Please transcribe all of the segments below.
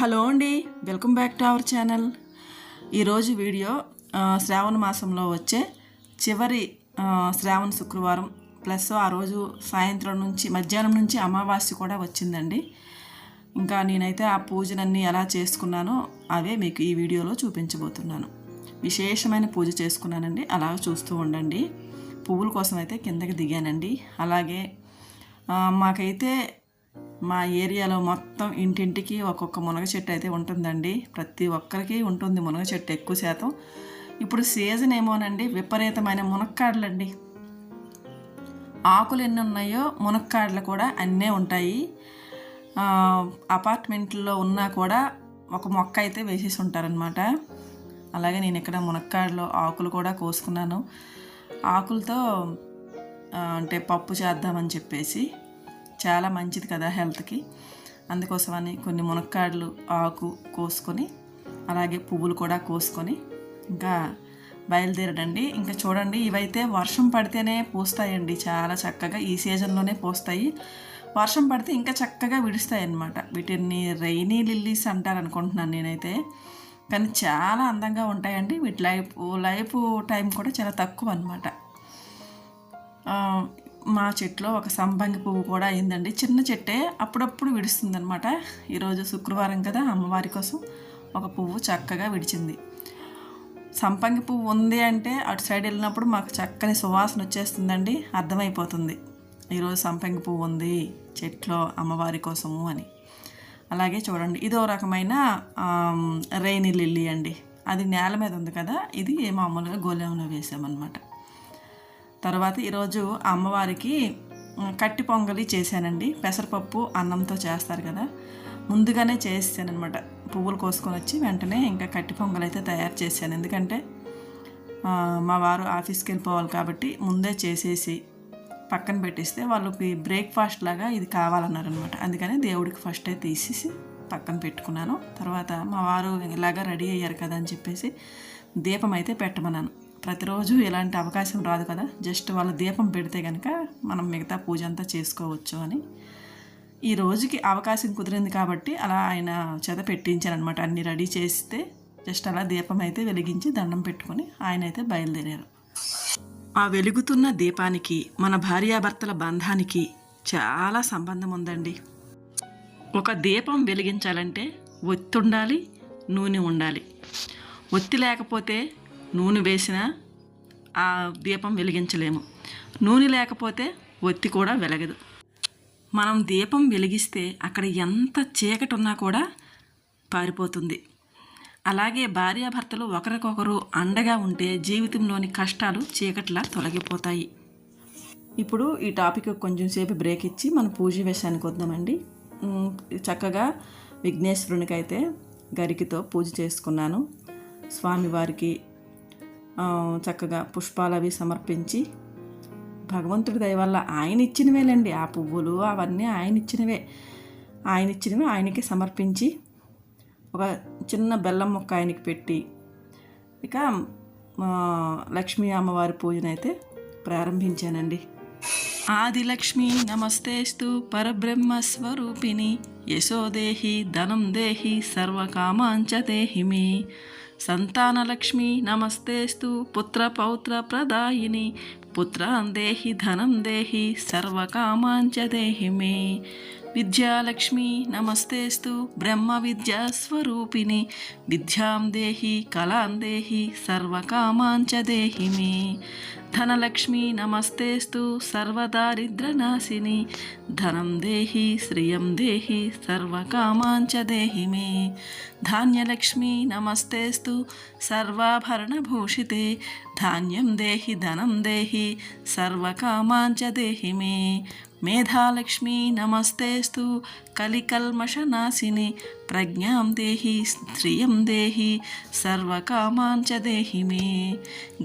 Hello అండి welcome back to our channel. ఈరోజు video Shravana మాసంలో వచ్చే చివరి శ్రావణ శుక్రవారం ప్లస్ ఆ రోజు సాయంత్రం నుంచి మధ్యాహ్నం నుంచి అమావాస్య కూడా వచ్చిందండి. ఇంకా నేనైతే ఆ పూజలన్నీ ఎలా చేసుకున్నానో అవే మీకు ఈ వీడియోలో చూపించబోతున్నాను. విశేషమైన పూజ చేసుకున్నానండి అలా చూస్తూ ఉండండి. పువ్వుల కోసం అయితే కిందకి దిగానండి. అలాగే మాకైతే మా ఏరియాలో మొత్తం ఇంటింటికి ఒక్కొక్క మునగ చెట్టు అయితే ఉంటుందండి. ప్రతి ఒక్కరికి ఉంటుంది మునగ చెట్టు ఎక్కువ శాతం. ఇప్పుడు సీజన్ ఏమోనండి విపరీతమైన మునక్కాడలండి. ఆకులు ఎన్ని ఉన్నాయో మునక్కాడలు కూడా అన్నీ ఉంటాయి. అపార్ట్మెంట్లో ఉన్నా కూడా ఒక మొక్క అయితే వేసేసి ఉంటారనమాట అలాగే నేను ఇక్కడ మునక్కాడలో ఆకులు కూడా కోసుకున్నాను. ఆకులతో అంటే పప్పు చేద్దామని చెప్పేసి. చాలా మంచిది కదా హెల్త్కి. అందుకోసమని కొన్ని మునక్కాడలు ఆకు కోసుకొని అలాగే పువ్వులు కూడా కోసుకొని ఇంకా బయలుదేరడండి. ఇంకా చూడండి ఇవైతే వర్షం పడితేనే పూస్తాయండి. చాలా చక్కగా ఈ సీజన్లోనే పూస్తాయి. వర్షం పడితే ఇంకా చక్కగా విడుస్తాయి అన్నమాట వీటిని రైనీ లిల్లీస్ అంటారు అనుకుంటున్నాను నేనైతే. కానీ చాలా అందంగా ఉంటాయండి. వీటి లైఫ్ లైఫ్ టైం కూడా చాలా తక్కువ అనమాట మా చెట్లో ఒక సంపంగి పువ్వు కూడా అయిందండి. చిన్న చెట్టే అప్పుడప్పుడు విడుస్తుంది అనమాట ఈరోజు శుక్రవారం కదా అమ్మవారి కోసం ఒక పువ్వు చక్కగా విడిచింది. సంపంగి పువ్వు ఉంది అంటే అటు సైడ్ వెళ్ళినప్పుడు మాకు చక్కని సువాసన వచ్చేస్తుందండి అర్థమైపోతుంది. ఈరోజు సంపంగి పువ్వు ఉంది చెట్లో అమ్మవారి కోసము అని. అలాగే చూడండి ఇదో రకమైన ఆమ్, రైని లిల్లీ అండి. అది నేల మీద ఉంది కదా ఇది మామూలుగా గోలెంలో వేసామన్నమాట. తర్వాత ఈరోజు అమ్మవారికి కట్టి పొంగలి చేశానండి. పెసరపప్పు అన్నంతో చేస్తారు కదా. ముందుగానే చేసానమాట పువ్వులు కోసుకొని వచ్చి వెంటనే ఇంకా కట్టి పొంగల్ అయితే తయారు చేశాను. ఎందుకంటే మా వారు ఆఫీస్కి వెళ్ళిపోవాలి కాబట్టి ముందే చేసేసి పక్కన పెట్టేస్తే వాళ్ళకి బ్రేక్ఫాస్ట్ లాగా ఇది కావాలన్నారనమాట అందుకని దేవుడికి ఫస్ట్ అయితే తీసేసి పక్కన పెట్టుకున్నాను. తర్వాత మా వారు ఇలాగా రెడీ అయ్యారు కదా అని చెప్పేసి దీపం అయితే పెట్టమన్నాను. ప్రతిరోజు ఇలాంటి అవకాశం రాదు కదా. జస్ట్ వాళ్ళ దీపం పెడితే కనుక మనం మిగతా పూజ అంతా చేసుకోవచ్చు అని. ఈ రోజుకి అవకాశం కుదిరింది కాబట్టి అలా ఆయన చేత పెట్టించారనమాట అన్ని రెడీ చేస్తే జస్ట్ అలా దీపం అయితే వెలిగించి దండం పెట్టుకొని ఆయన అయితే బయలుదేరారు. ఆ వెలుగుతున్న దీపానికి మన భార్యాభర్తల బంధానికి చాలా సంబంధం ఉందండి. ఒక దీపం వెలిగించాలంటే ఒత్తి ఉండాలి నూనె ఉండాలి. ఒత్తి లేకపోతే నూనె వేసినా ఆ దీపం వెలిగించలేము. నూనె లేకపోతే ఒత్తి కూడా వెలగదు. మనం దీపం వెలిగిస్తే అక్కడ ఎంత చీకటి ఉన్నా కూడా పారిపోతుంది. అలాగే భార్యాభర్తలు ఒకరికొకరు అండగా ఉంటే జీవితంలోని కష్టాలు చీకట్లా తొలగిపోతాయి. ఇప్పుడు ఈ టాపిక్ కొంచెం సేపు బ్రేక్ ఇచ్చి మన పూజ విషయానికి వద్దామండి. చక్కగా విఘ్నేశ్వరునికి అయితే గరికితో పూజ చేసుకున్నాను. స్వామివారికి చక్కగా పుష్పాలు అవి సమర్పించి భగవంతుడి దయ వల్ల ఆయన ఇచ్చినవేలండి ఆ పువ్వులు అవన్నీ ఆయన ఇచ్చినవే ఆయన ఇచ్చినవి ఆయనకి సమర్పించి ఒక చిన్న బెల్లం ముక్క ఆయనకి పెట్టి ఇక లక్ష్మీ అమ్మవారి పూజనైతే ప్రారంభించానండి. ఆదిలక్ష్మి నమస్తేస్తు పరబ్రహ్మ స్వరూపిణి యశోదేహి ధనం దేహి సర్వకామాంచ దేహిమి. సంతానలక్ష్మి నమస్తేస్తు పుత్ర పౌత్ర ప్రదాయిని పుత్రాన్ దేహి ధనం దేహి సర్వకామాంచ దేహి మే. విద్యాలక్ష్మి నమస్తేస్తు బ్రహ్మ విద్యా స్వరూపిణి విద్యాం దేహి కళాం దేహి సర్వకామాంచ దేహి మే. ధనలక్ష్మి నమస్తేస్తు సర్వదారిద్రనాశిని. ధనం దేహి శ్రియం దేహి సర్వకామాంచ దేహి మే. ధాన్యలక్ష్మి నమస్తేస్తు సర్వాభరణభూషితే. ధాన్యం దేహి ధనం దేహి సర్వకామాంచ దేహి మే. మేధాలక్ష్మి నమస్తేస్తు కలికల్మషనాశిని. ప్రజ్ఞాం దేహి శ్రియం దేహి సర్వకామాంచ దేహి మే.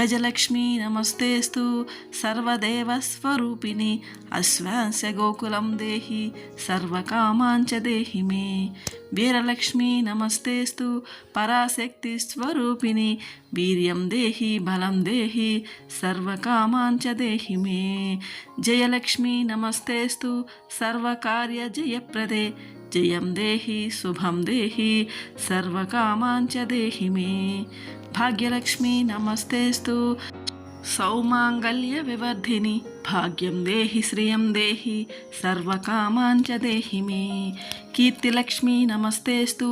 గజలక్ష్మీ నమస్తేస్తు సర్వదేవస్వరూపిణి అశ్వాంశ గోకులం దేహి సర్వకామాంచ దేహి మే. వీరలక్ష్మీ నమస్తేస్తు పరాశక్తి స్వరూపిణి వీర్యం దేహి బలం దేహి సర్వకామాంచ దేహి మే. జయలక్ష్మీ నమస్తేస్తు సర్వకార్య జయప్రదే. జయం దేహి శుభం దేహి సర్వకామాంచ దేహి మే భాగ్యలక్ష్మి నమస్తేస్తు సౌమాంగల్య వివర్ధిని భాగ్యం దేహి శ్రియం దేహి సర్వకామాంచ దేహి మే కీర్తిలక్ష్మి నమస్తేస్తు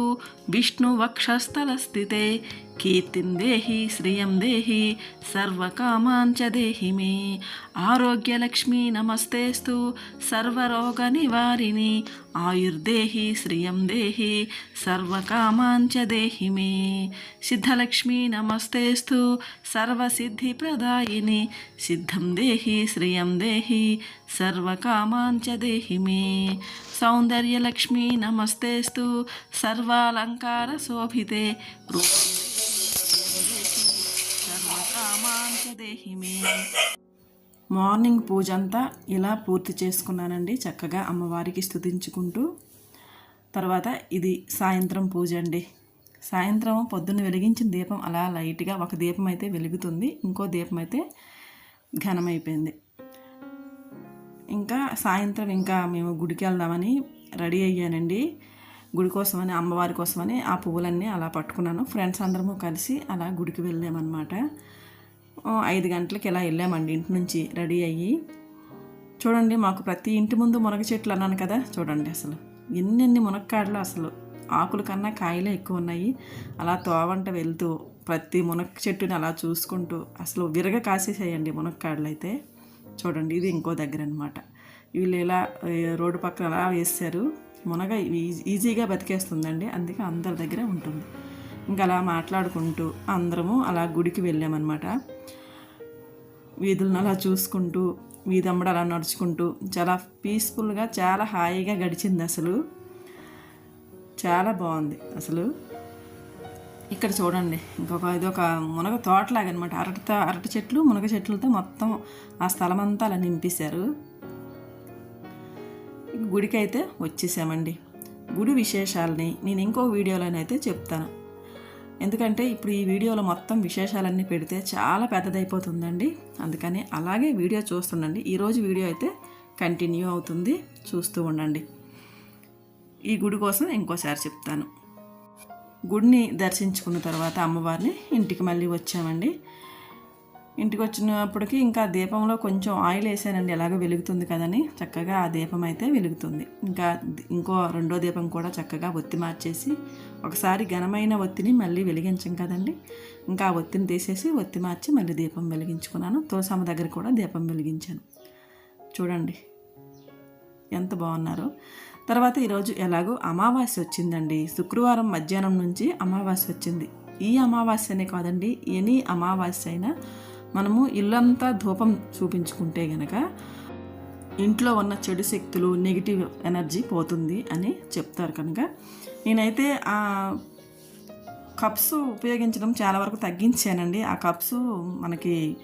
విష్ణువక్షస్థలస్థితే కీర్తిం దేహి శ్రియం దేహి సర్వకామాంచ దేహి మే. ఆరోగ్యలక్ష్మి నమస్తేస్తు సర్వరోగ నివారిణి ఆయుర్దేహి శ్రియం దేహి సర్వకామాంచ దేహి మే. సిద్ధలక్ష్మి నమస్తేస్తు సర్వసిద్ధి ప్రదాయిని సిద్ధం దేహి శ్రియం దేహి సర్వకామాంచ దేహి మే సౌందర్యలక్ష్మి నమస్తేస్తు సర్వాలంకార శోభితే సర్వకామాంచదేహి మే మార్నింగ్ పూజ అంతా ఇలా పూర్తి చేసుకున్నానండి చక్కగా అమ్మవారికి స్థుతించుకుంటూ తర్వాత ఇది సాయంత్రం పూజ అండి. సాయంత్రం పొద్దున్న వెలిగించిన దీపం అలా లైట్గా ఒక దీపం అయితే వెలుగుతుంది ఇంకో దీపం అయితే ఘనమైపోయింది. ఇంకా సాయంత్రం ఇంకా మేము గుడికి వెళ్దామని రెడీ అయ్యానండి. గుడి కోసమని అమ్మవారి కోసమని ఆ పువ్వులన్నీ అలా పట్టుకున్నాను. ఫ్రెండ్స్ అందరము కలిసి అలా గుడికి వెళ్ళామన్నమాట. ఐదు గంటలకి ఇలా వెళ్ళామండి ఇంటి నుంచి రెడీ అయ్యి. చూడండి మాకు ప్రతి ఇంటి ముందు మునగ చెట్లు అన్నాను కదా చూడండి అసలు. ఎన్నెన్ని మునక్కాడలు అసలు. ఆకుల కన్నా కాయలే ఎక్కువ ఉన్నాయి. అలా తోవంట వెళ్తూ ప్రతి మునగ చెట్టుని అలా చూసుకుంటూ అసలు విరగ కాసేసేయండి మునక్కాడలు అయితే చూడండి ఇది ఇంకో దగ్గర అనమాట వీళ్ళు ఇలా రోడ్డు పక్కన అలా వేస్తారు. మునగ ఈజీగా బతికేస్తుందండి. అందుకే అందరి దగ్గర ఉంటుంది. ఇంకా అలా మాట్లాడుకుంటూ అందరము అలా గుడికి వెళ్ళామన్నమాట. వీధులను అలా చూసుకుంటూ వీధంబడి అలా నడుచుకుంటూ చాలా పీస్ఫుల్గా చాలా హాయిగా గడిచింది అసలు. చాలా బాగుంది అసలు. ఇక్కడ చూడండి ఇంకొక ఇది ఒక మునగ తోటలాగా అనమాట అరటితో అరటి చెట్లు మునగ చెట్లతో మొత్తం ఆ స్థలం అంతా అలా నింపేశారు. గుడికి అయితే వచ్చేసామండి. గుడి విశేషాలని నేను ఇంకో వీడియోలోనైతే చెప్తాను. ఎందుకంటే ఇప్పుడు ఈ వీడియోలో మొత్తం విశేషాలన్నీ పెడితే చాలా పెద్దదైపోతుందండి. అందుకని అలాగే వీడియో చూస్తుండండి. ఈరోజు వీడియో అయితే కంటిన్యూ అవుతుంది. చూస్తూ ఉండండి. ఈ గుడి కోసం ఇంకోసారి చెప్తాను. గుడిని దర్శించుకున్న తర్వాత అమ్మవారిని ఇంటికి మళ్ళీ వచ్చామండి. ఇంటికి వచ్చినప్పటికి ఇంకా దీపంలో కొంచెం ఆయిల్ వేసానండి. ఎలాగో వెలుగుతుంది కదని. చక్కగా ఆ దీపం అయితే వెలుగుతుంది. ఇంకా ఇంకో రెండో దీపం కూడా చక్కగా ఒత్తి మార్చేసి ఒకసారి ఘనమైన ఒత్తిని మళ్ళీ వెలిగించాం కదండి. ఇంకా ఆ ఒత్తిని తీసేసి ఒత్తి మార్చి మళ్ళీ దీపం వెలిగించుకున్నాను. తులసమ్మ దగ్గర కూడా దీపం వెలిగించాను. చూడండి. ఎంత బాగున్నారో. తర్వాత ఈరోజు ఎలాగో అమావాస్య వచ్చిందండి. శుక్రవారం మధ్యాహ్నం నుంచి అమావాస్య వచ్చింది. ఈ అమావాస్యనే కాదండి ఎనీ అమావాస్య అయినా మనము ఇల్లంతా ధూపం చూపించుకుంటే గనక ఇంట్లో ఉన్న చెడు శక్తులు నెగిటివ్ ఎనర్జీ పోతుంది అని చెప్తారు కనుక. నేనైతే ఆ కప్స్ ఉపయోగించడం చాలా వరకు తగ్గించానండి. ఆ కప్స్ మనకి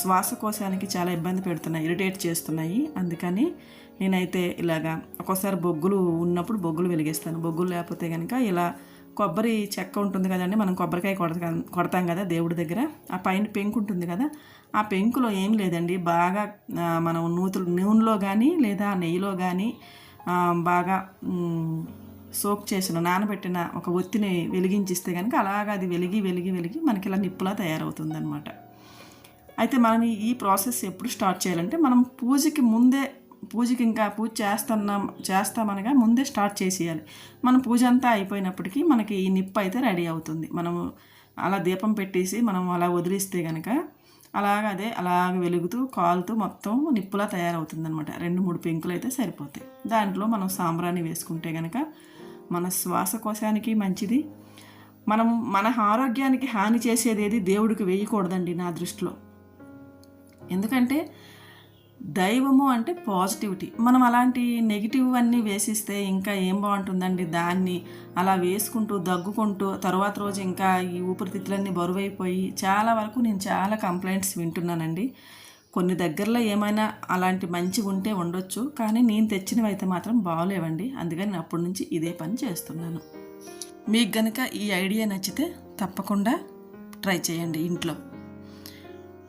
శ్వాసకోశానికి చాలా ఇబ్బంది పెడుతున్నాయి ఇరిటేట్ చేస్తున్నాయి. అందుకని నేనైతే ఇలాగా ఒక్కోసారి బొగ్గులు ఉన్నప్పుడు బొగ్గులు వెలిగిస్తాను. బొగ్గులు లేకపోతే కనుక ఇలా కొబ్బరి చెక్క ఉంటుంది కదండి మనం కొబ్బరికాయ కొడతా కొడతాం కదా దేవుడి దగ్గర. ఆ పైన పెంకు ఉంటుంది కదా ఆ పెంకులో ఏం లేదండి. బాగా మనం నూతులు నూనెలో కానీ లేదా నెయ్యిలో కానీ బాగా సోక్ చేసిన నానబెట్టిన ఒక ఒత్తిని వెలిగించిస్తే కనుక అలాగా అది వెలిగి వెలిగి వెలిగి మనకి ఇలా నిప్పులా తయారవుతుంది అనమాట అయితే మనం ఈ- ప్రాసెస్ ఎప్పుడు స్టార్ట్ చేయాలంటే మనం పూజకి ముందే పూజకి ఇంకా పూజ చేస్తున్నాం చేస్తామనగా ముందే స్టార్ట్ చేసేయాలి. మన పూజ అంతా అయిపోయినప్పటికీ మనకి ఈ నిప్పు అయితే రెడీ అవుతుంది. మనము అలా దీపం పెట్టేసి మనం అలా వదిలిస్తే కనుక అలాగ అదే అలాగ వెలుగుతూ కాలుతూ మొత్తం నిప్పులా తయారవుతుంది అనమాట రెండు మూడు పెంకులు అయితే సరిపోతాయి. దాంట్లో మనం సాంబ్రాణి వేసుకుంటే కనుక మన శ్వాసకోశానికి మంచిది. మనం మన ఆరోగ్యానికి హాని చేసేది ఏది? దేవుడికి వేయకూడదండి నా దృష్టిలో. ఎందుకంటే దైవము అంటే పాజిటివిటీ. మనం అలాంటి నెగిటివ్ అన్నీ వేసిస్తే ఇంకా ఏం బాగుంటుందండి? దాన్ని అలా వేసుకుంటూ దగ్గుకుంటూ తర్వాత రోజు ఇంకా ఈ ఊపిరితిత్తులన్నీ బరువైపోయి చాలా వరకు నేను చాలా కంప్లైంట్స్ వింటున్నానండి. కొన్ని దగ్గరలో ఏమైనా అలాంటి మంచి ఉంటే ఉండొచ్చు కానీ నేను తెచ్చినవి అయితే మాత్రం బాగోలేవండి. అందుకని నేను అప్పటి నుంచి ఇదే పని చేస్తున్నాను. మీకు గనక ఈ ఐడియా నచ్చితే తప్పకుండా ట్రై చేయండి ఇంట్లో.